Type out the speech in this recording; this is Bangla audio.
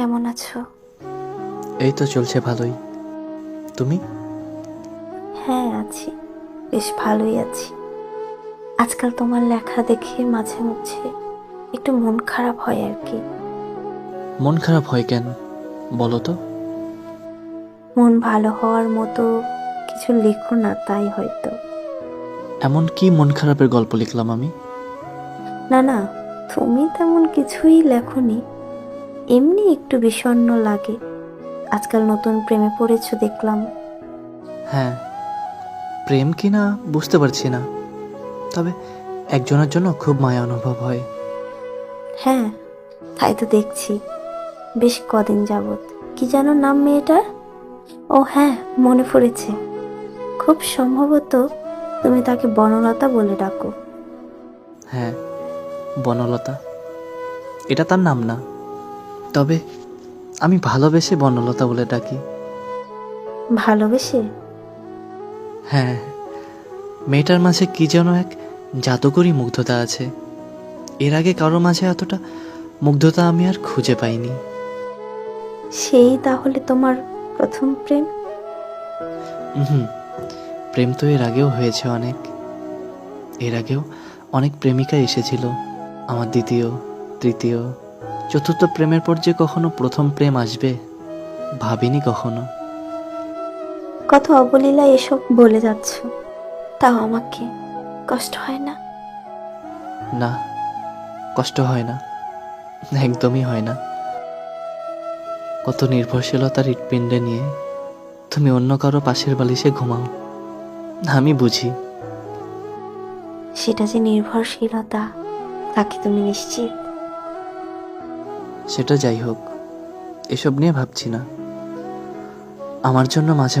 কেমন আছো? এই তো চলছে ভালোই। তুমি? হ্যাঁ আছি। বেশ ভালোই আছি। আজকাল তোমার লেখা দেখে মাঝে মাঝে একটু মন খারাপ হয় আর কি। মন খারাপ হয় কেন? বলো তো। মন ভালো হওয়ার মতো কিছু লেখো না তাই হয়তো। এমন কি মন খারাপের গল্প লিখলাম আমি? না না তুমি তেমন কিছুই লেখনি। এমনি একটু বিষণ্ণ লাগে। আজকাল নতুন প্রেমে পড়েছো দেখলাম। হ্যাঁ প্রেম কি না বুঝতে পারছি না। তবে একজনের জন্য খুব মায়া অনুভব হয়। হ্যাঁ তাই তো দেখছি। বেশ কদিন যাবত কি যেন নাম মেয়েটার ও হ্যাঁ মনে পড়েছে। খুব সম্ভবত তুমি তাকে বনলতা বলে ডাকো। হ্যাঁ বনলতা। এটা তার নাম না। তবে আমি ভালোবেসে বনলতা বলে ডাকি। ভালোবেসে? হ্যাঁ মেয়েটার মাঝে কি যেন এক জাদুকরী মুগ্ধতা আছে। এর আগে কারও মাঝে এতটা মুগ্ধতা আমি আর খুঁজে পাইনি। সেই তাহলে তোমার প্রথম প্রেম? হুম প্রেম তো এর আগেও হয়েছে অনেক। এর আগেও অনেক প্রেমিকা এসেছিল আমার দ্বিতীয় তৃতীয় চতুর্থ প্রেমের পর যে কখনো প্রথম প্রেম আসবে ভাবিনি কখনো। কত অবলীলা এসব বলে যাচ্ছ তাও আমাকে কষ্ট হয় না? না কষ্ট হয় না একদমই হয় না। কত নির্ভরশীলতার হৃৎপিণ্ডে নিয়ে তুমি অন্য কারও পাশের বালিশে ঘুমাও আমি বুঝি। সেটা যে নির্ভরশীলতা তাকে তুমি নিশ্চিত? সেটা যাই হোক এসব নিয়ে ভাবছি না। আমার জন্য মাঝে মাঝে